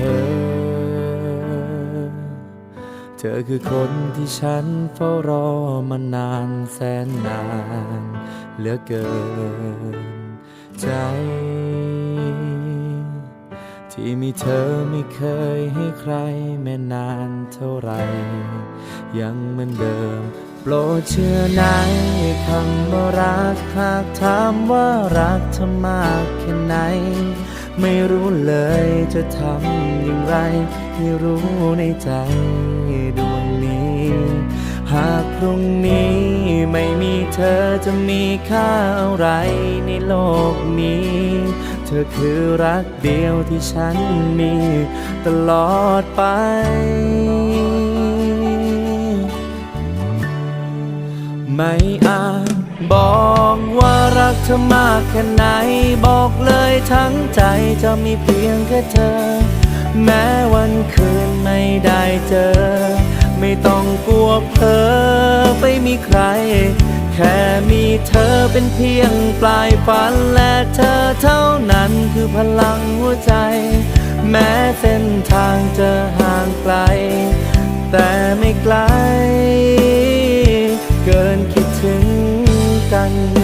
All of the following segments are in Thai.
เธอเธอคือคนที่ฉันเฝ้ารอมานานแสนนานเหลือเกินใจ ที่มีเธอไม่เคยให้ใครแม่นานเท่าไร ยังเหมือนเดิมโปรดเชื่อในคำว่ารักหากถามว่ารักเธอมากแค่ไหน ไม่รู้เลยจะทำอย่างไร ให้รู้ในใจดวงนี้ หากพรุ่งนี้ไม่มีเธอจะมีค่าอะไรในโลกนี้ เธอคือรักเดียวที่ฉันมี ตลอดไปไม่อาจ บอกว่ารักเธอมากแค่ไหน บอกเลยทั้งใจจะมีเพียงแค่เธอ แม้วันคืนไม่ได้เจอ ไม่ต้องกลัวเพอไปมีใคร แค่มีเธอเป็นเพียงปลายฝันและเธอเท่านั้นคือพลังหัวใจ แม้เส้นทางจะห่างไกล แต่ไม่ไกล เกินคิดถึง กัน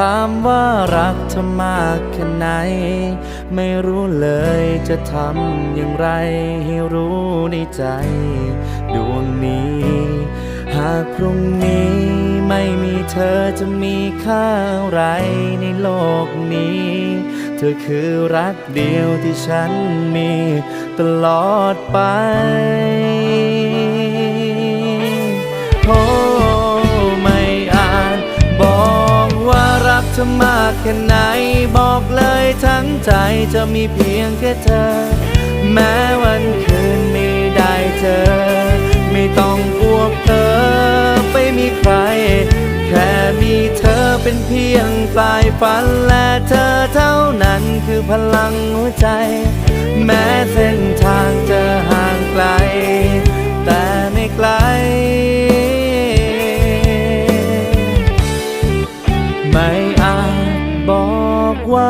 ากถามว่ารักเธอมากแค่ไหน ไม่รู้เลยจะทำอย่างไรให้รู้ในใจดวงนี้ หากพรุ่งนี้ไม่มีเธอจะมีค่าอะไรในโลกนี้ เธอคือรักเดียวที่ฉันมีตลอดไปโรักเธอมากแค่ไหน บอกเลยทั้งใจจะมีเพียงแค่เธอ แม้วันคืนไม่ได้เจอ ไม่ต้องกลัวเธอไปมีใคร แค่มีเธอเป็นเพียงปลายฝันและเธอเท่านั้นคือพลังหัวใจ แม้เส้นทางจะห่างไกล แต่ไม่ไกล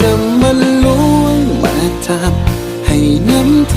จะมาล้วงมาทับให้น้ำใจ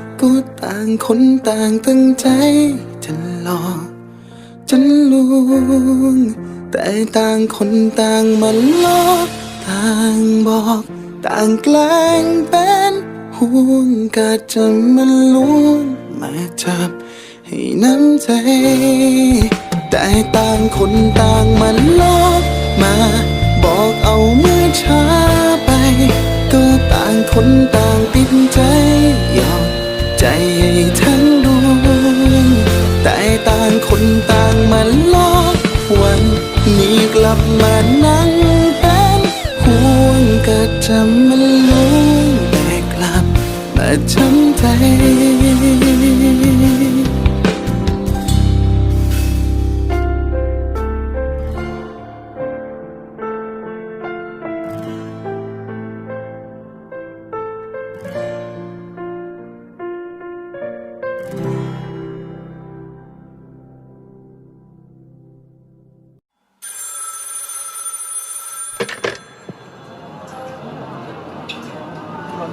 ก็ต่างคนต่างตั้งใจจะหลอกจะลวง แต่ต่างคนต่างมันลอกต่างบอก ต่างแกล้งเป็นห่วงก็จะมันลวงมาจับให้น้ำใจ แต่ต่างคนต่างมันลอกมา บอกเอาเมื่อช้าไป ก็ต่างคนต่างติดใจยอม ใจให้ทั้งดวงแต่ต่างคนต่างมันลอกวันนี้กลับมานั่งเป็นห่วงก็จะมันลงแต่กลับมาช้ำใจ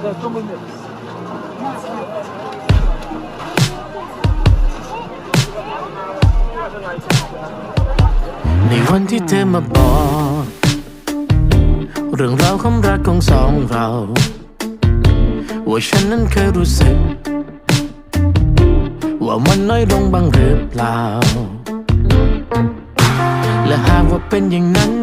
ในวันที่เธอมาบอก เรื่องราวความรักของสองเรา ว่าฉันนั้นเคยรู้สึก ว่ามันน้อยลงบ้างหรือเปล่า และหากว่าเป็นอย่างนั้น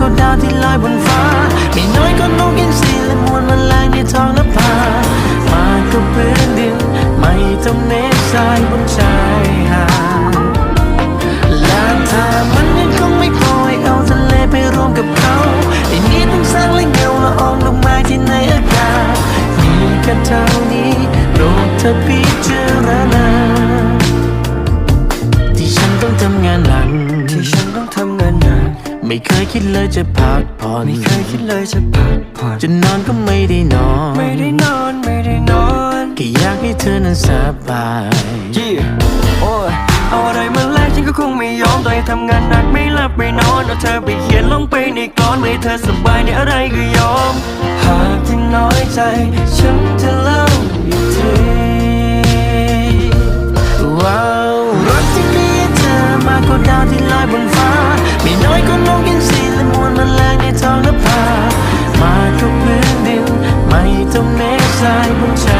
ก็ดาวที่ลอยบนฟ้า ไม่น้อยก็นกอินทรีและมวลแมลงในท้องนภา ยยี่โอ้ยเอาอะไรมาแลกฉันก็คงไม่ยอมต่อให้ทำงานหนักไม่หลับไม่นอนเอาเธอไปเขียนลงไปในกลอนไม่เธอสบายในอะไรก็ยอม หากที่น้อยใจ ฉันจะเล่าอีกทีว้าวรักที่มีเธอมากกว่าดาวที่ลอยบนฟ้า ไม่น้อยก็นกอินทรีและมวลแมลงในท้องนภามากับพื้นดินไม่ต้องเมฆทรายบนชา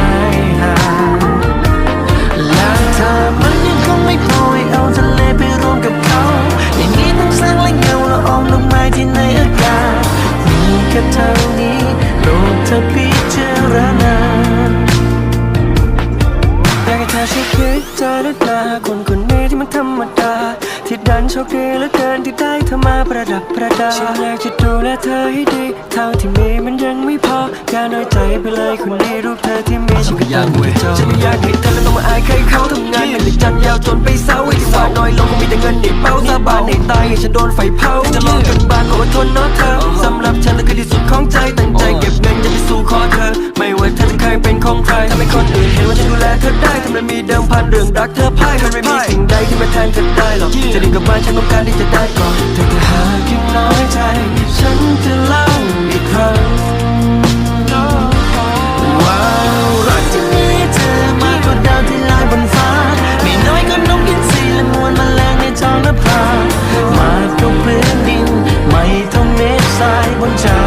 ดับประดาฉันอยากจะดูแลเธอให้ดี เท่าที่มีมันยังไม่พออย่าน้อยใจไปเลยคนนี้รูปเธอที่มีฉันก็ยังไม่จบฉันไม่อยากให้เธอแล้วต้องมาอายใครเขาทำงานเป็นจันทร์ยาวจนไปเศร้าไอ้ที่ว่าน้อยลงคงมีแต่เงินในเป้าสาบานในตายให้ฉันโดนไฟเผาจะลองจนบานขออดทนเนาะเธอสำหรับฉันนั่นคือที่สุดของใจตั้งใจเก็บเงินจะไปสู่ขอเธอ ไม่ว่าเธ ของใครทำให้คนอื่นเห็นว่าฉันดูแลเธอได้ถ้ามันมีเดิมพันเรื่องรักเธอพ่ายมันไม่มีสิ่งใดที่มาแทนเธอได้หรอกจะดีกับบ้านฉันต้องการที่จะได้ก่อนแต่ถ้าหากยังน้อยใจ ฉันจะเล่าอีกครั้งว้าวรักที่มีเธอมากกว่าดาวที่ลอยบนฟ้าไม่น้อยก็นกอินทรีและมวลแมลงในท้องนภามากกว่าพื้นดินไม่เท่าเม็ดทรายบนชา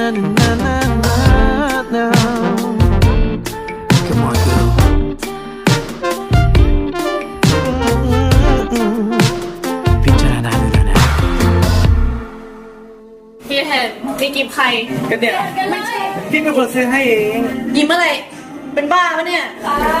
Na, na, na, na, na, na. Come on, girl. พิจารณาดูนะนะพี่แทนนี่กิฟใคร ก็เนี่ยพี่เป็นคนซื้อให้เองยิ้มอะไร เป็นบ้าปะเนี่ยได้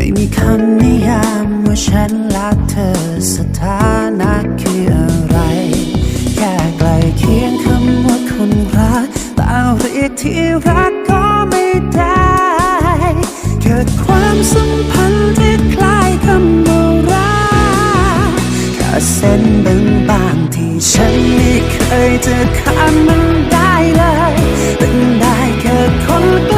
ไม่มีคำนิยามว่าฉันรักเธอสถานะคืออะไร แค่ใกลเคียงคำว่าคนรักแต่เรียกที่รักก็ไม่ได้ เกิดความสัมพันธ์ที่คล้ายคำว่ารักแค่เส้นบางๆที่ฉันไม่เคยจะข้ามมันได้เลยเป็นได้แค่คนใกล้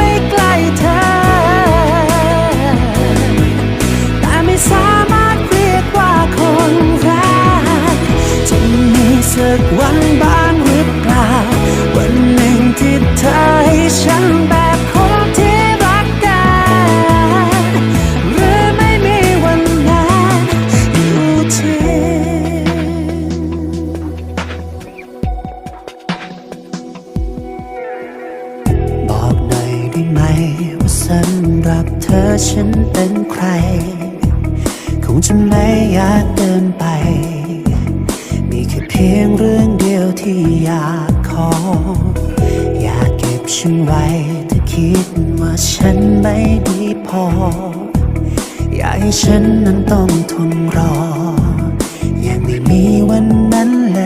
ครคงจะไม่อยากเดินไป มีแค่เพียงเรื่องเดียวที่อยากขอ อยากเก็บฉันไว้ถ้าคิดว่าฉันไม่ดีพอ อยากให้ฉันนั้นต้องทนรอ ยังไม่มีวันนั้นเล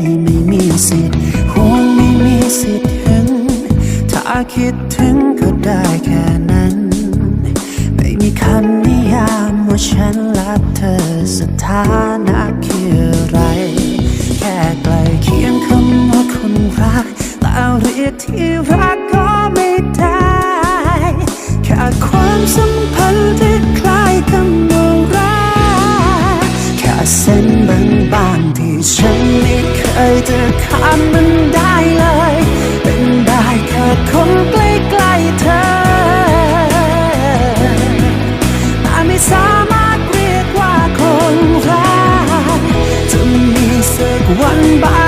ย ไม่มีสิทธิ์ห่วงไม่มีสิทธิ์ถึง ถ้าคิดถึงก็ได้แค่ ฉันรักเธอสถาย back.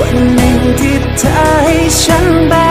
วันหนึ่งที่เธอให้ฉันไป